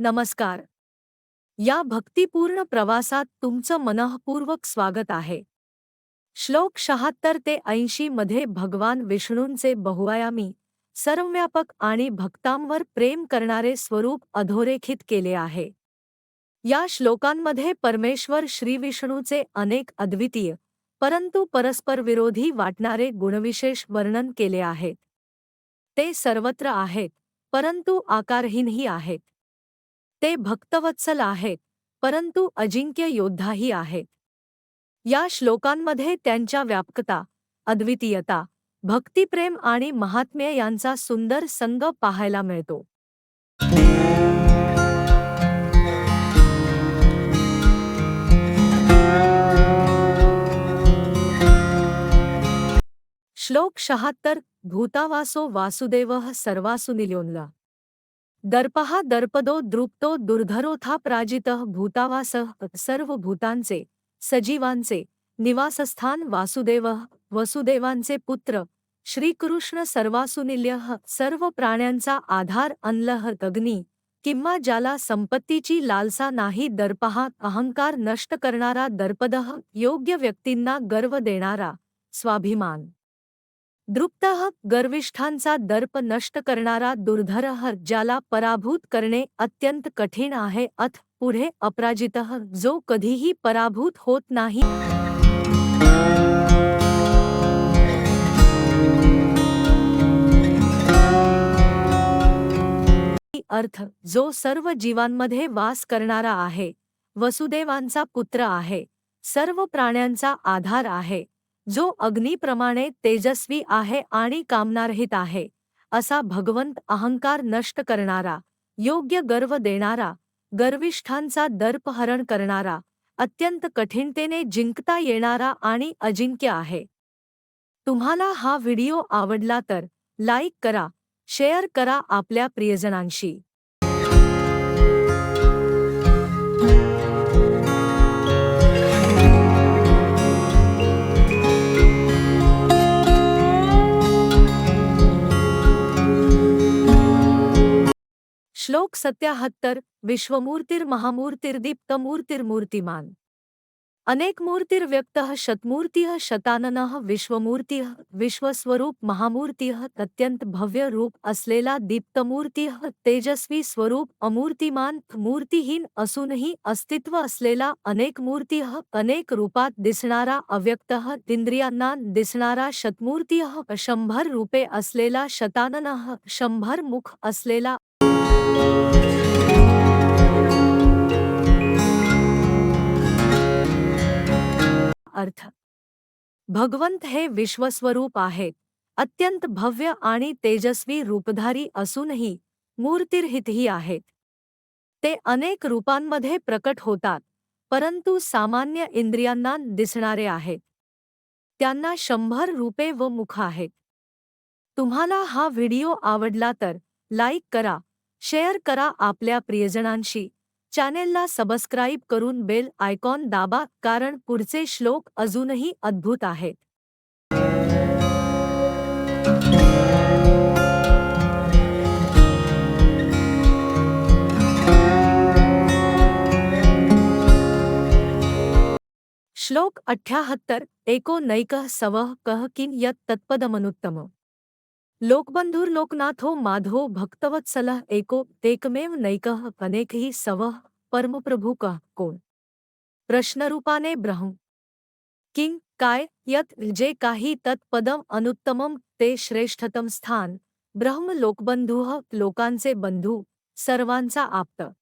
नमस्कार. या भक्तिपूर्ण प्रवासात तुमचं मनःपूर्वक स्वागत आहे. श्लोक शहात्तर ते ऐंशी मध्ये भगवान विष्णूंचे बहुआयामी सर्वव्यापक आणि भक्तांवर प्रेम करणारे स्वरूप अधोरेखित केले आहे. या श्लोकांमध्ये परमेश्वर श्रीविष्णूचे अनेक अद्वितीय परंतु परस्परविरोधी वाटणारे गुणविशेष वर्णन केले आहेत. ते सर्वत्र आहेत परंतु आकारहीनही आहेत. ते भक्तवत्सल आहेत परंतु अजिंक्य योद्धाही आहेत. या श्लोकांमध्ये त्यांच्या व्यापकता अद्वितीयता भक्तिप्रेम आणि महात्म्य यांचा सुंदर संग पाहायला मिळतो. श्लोक शहात्तर भूतावासो वासुदेव सर्वासुनिल्योनला दर्पहा दर्पदो द्रुप्तो दुर्धरोथा प्राजितः भूतावासः सर्व भूतांचे सजीवांचे निवासस्थान वासुदेव वसुदेवांचे पुत्र, श्रीकृष्ण सर्वासुनिल्य, सर्व प्राण्यांचा आधार अनलह अग्नी किंवा ज्याला संपत्तीची लालसा नाही दर्पहा अहंकार नष्ट करणारा दर्पदह योग्य व्यक्तींना गर्व देणारा स्वाभिमान. दृप्तः गर्विष्ठांचा दर्प नष्ट करणारा दुर्धरह ज्याला पराभूत करणे अत्यंत कठीण आहे, अथ पुढे अपराजितः जो कधीही पराभूत होत नाही. अर्थ, जो सर्व जीवांमध्ये वास करणारा आहे, वसुदेवांचा पुत्र आहे, सर्व प्राण्यांचा आधार आहे. जो अग्नीप्रमाणे तेजस्वी आहे आणि कामनारहित आहे. असा भगवंत अहंकार नष्ट करणारा, योग्य गर्व देणारा, गर्विष्ठांचा दर्पहरण करणारा, अत्यंत कठीणतेने जिंकता येणारा आणि अजिंक्य आहे. तुम्हाला हा व्हिडिओ आवडला तर लाईक करा, शेअर करा आपल्या प्रियजनांशी. सत्याहत्तर विश्वमूर्तिर्महामूर्तिर्दीप्तमूर्तिर्मूर्तिमान अनेक मूर्तिर्व्यक्तः शतमूर्तिः, शताननः, विश्वमूर्तिः, विश्वस्वरूप, महामूर्तिः, अत्यंत भव्य रूप, असलेला, दीप्तमूर्तिः, तेजस्वी स्वरूप, अमूर्तिमान, मूर्तिहीन, असूनही, अस्तित्व असलेला, अनेक मूर्तिः, अनेक रूपात दिसणारा, अव्यक्त इंद्रियांना दिसणारा, शतमूर्तिः, शंभर रूपे असलेला, शताननः, शंभर मुख असलेला अर्थ. भगवंत हे विश्वस्वरूप आहेत. अत्यंत भव्य आणि तेजस्वी रूपधारी असूनही मूर्तिर्हितही आहेत. ते अनेक रूपांमध्ये प्रकट होतात परंतु सामान्य इंद्रियांना दिसणारे आहेत. त्यांना शंभर रूपे व मुख आहेत. तुम्हाला हा व्हिडिओ आवडला तर लाईक करा शेअर करा आपल्या प्रियजनांशी. चॅनेलला सबस्क्राईब करून बेल आयकॉन दाबा कारण पुढचे श्लोक अजूनही अद्भुत आहेत. श्लोक अठ्याहत्तर, एको नैकः सवः कह किं यत् तत्पदमनुत्तम लोकबंधुर्लोकनाथो माधो भक्तवत्सलः एको, तेकमेव नैकः अनेकही सवः परमप्रभू कः कोण। प्रश्नरूपाने ब्रह्म। किंग काय, यत, जे काही तत्पदम अनुत्तमम, ते श्रेष्ठतम स्थान। ब्रह्म लोकबंधुः, लोकांचे बंधू, सर्वांचा आप्त।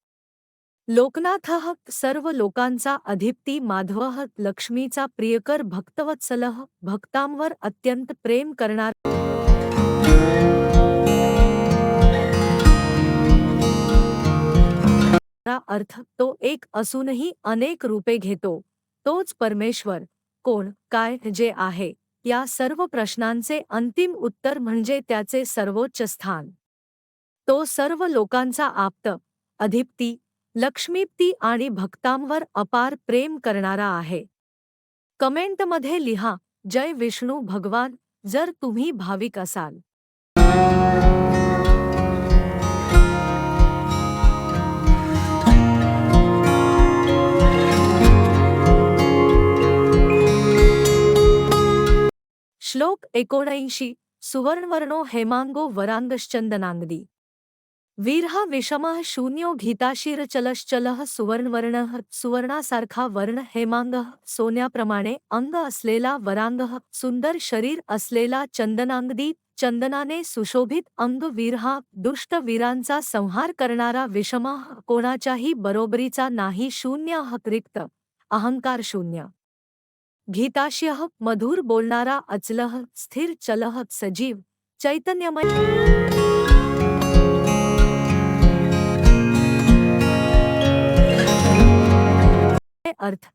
लोकनाथ, सर्व लोकांचा अधिप्ती माधवः, लक्ष्मीचा प्रियकर भक्तवत्सलः भक्तांवर अत्यंत प्रेम करणार। अर्थ तो एक असूनही अनेक रूपे घेतो. तोच परमेश्वर. कोण काय जे आहे या सर्व प्रश्नांचे अंतिम उत्तर म्हणजे त्याचे सर्वोच्च स्थान. तो सर्व लोकांचा आप्त अधिप्ती लक्ष्मीप्ती आणि भक्तांवर अपार प्रेम करणारा आहे. कमेंटमध्ये लिहा जय विष्णू भगवान जर तुम्ही भाविक असाल. श्लोक एकोणऐंशी सुवर्णवर्णो हेमांगो वरांगश्चंदनांगदी वीरहा विषमः शून्यो घिताशीरचलश्चलः सुवर्णवर्णः सुवर्णासारखा वर्ण हेमांगः सोन्याप्रमाणे अंग असलेला वरांगः सुंदर शरीर असलेला चंदनांगदी चंदनाने सुशोभित अंग वीरहा दुष्ट वीरांचा संहार करणारा विषमः कोणाच्याही बरोबरीचा नाही शून्य रिक्त अहंकार शून्य। गीताश्यः मधुर बोलणारा अचलह स्थिर चलह सजीव चैतन्यमय अर्थ.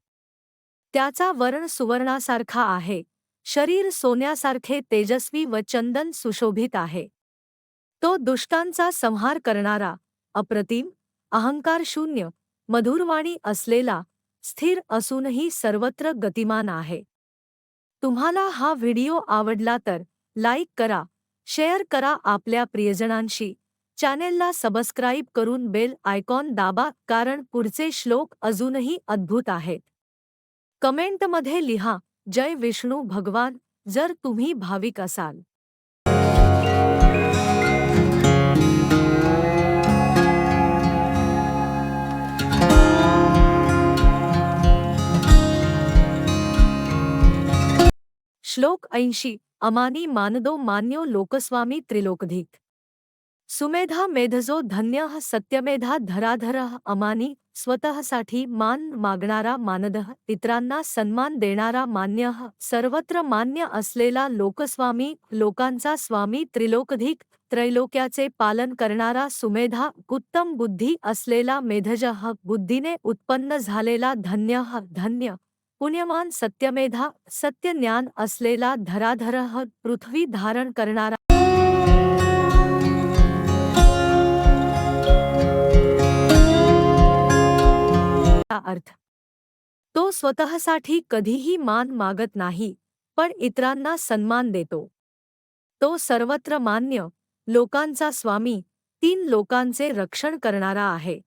त्याचा वर्ण सुवर्णासारखा आहे. शरीर सोन्यासारखे तेजस्वी व चंदन सुशोभित आहे. तो दुष्टांचा संहार करणारा अप्रतिम अहंकार शून्य मधुरवाणी असलेला स्थिर असूनही सर्वत्र गतिमान आहे. तुम्हाला हा व्हिडिओ आवडला तर लाईक करा, शेअर करा आपल्या प्रियजनांशी. चॅनेलला सबस्क्राईब करून बेल आयकॉन दाबा कारण पुढचे श्लोक अजूनही अद्भुत आहेत. कमेंटमध्ये लिहा, जय विष्णू भगवान, जर तुम्ही भाविक असाल. श्लोक ऐंशी अमानी मानदो मान्यो लोकस्वामी त्रिलोकधिक सुमेधा मेधजो धन्य सत्यमेधा धराधर अमानी स्वतःसाठी मान मागणारा मानद इतरांना सन्मान देणारा मान्य सर्वत्र मान्य असलेला लोकस्वामी लोकांचा स्वामी त्रिलोकधिक त्रैलोक्याचे पालन करणारा सुमेधा उत्तम बुद्धी असलेला मेधजः बुद्धीने उत्पन्न झालेला धन्य धन्य. पुण्यमान सत्यमेधा सत्य ज्ञान असलेला धराधरः पृथ्वी धारण करणारा अर्थ. तो स्वतःसाठी कधीही मान मागत नाही पण इतरांना सन्मान देतो. तो सर्वत्र मान्य लोकांचा स्वामी तीन लोकांचे रक्षण करणारा आहे.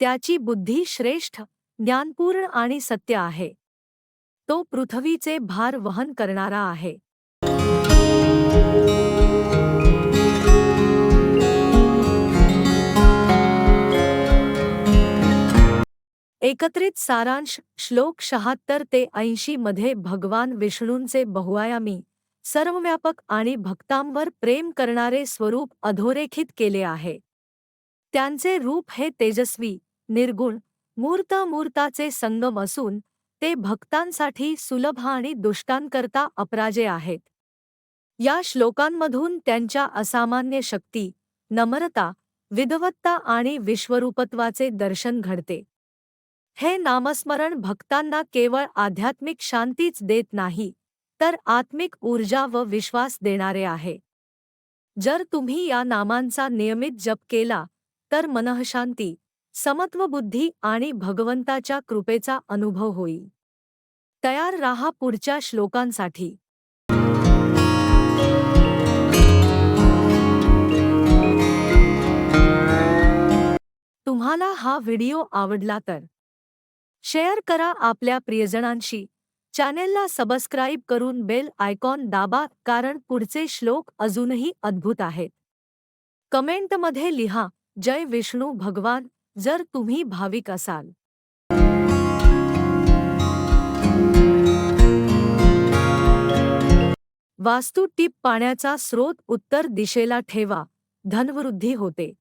त्याची बुद्धी श्रेष्ठ ज्ञानपूर्ण आणि सत्य आहे. तो पृथ्वीचे भार वहन करणारा आहे. एकत्रित सारांश श्लोक शहात्तर ते ऐंशी मध्ये भगवान विष्णूंचे बहुआयामी सर्वव्यापक आणि भक्तांवर प्रेम करणारे स्वरूप अधोरेखित केले आहे. त्यांचे रूप हे तेजस्वी निर्गुण मूर्त मूर्ताचे संगम असून ते भक्तांसाठी सुलभ आणि दुष्टांकरता अपराजे आहेत. या श्लोकांमधून त्यांच्या असामान्य शक्ती नम्रता विधवत्ता आणि विश्वरूपत्वाचे दर्शन घडते. हे नामस्मरण भक्तांना केवळ आध्यात्मिक शांतीच देत नाही तर आत्मिक ऊर्जा व विश्वास देणारे आहे. जर तुम्ही या नामांचा नियमित जप केला तर मनःशांती समत्वबुद्धी आणि भगवंताच्या कृपेचा अनुभव होईल. तयार राहा पुढच्या श्लोकांसाठी. तुम्हाला हा व्हिडिओ आवडला तर शेअर करा आपल्या प्रियजनांशी. चॅनेलला सबस्क्राईब करून बेल आयकॉन दाबा कारण पुढचे श्लोक अजूनही अद्भुत आहेत. कमेंटमध्ये लिहा जय विष्णू भगवान. जर तुम्ही भाविक असाल. वास्तू टीप पाण्याचा स्रोत उत्तर दिशेला ठेवा. धनवृद्धी होते.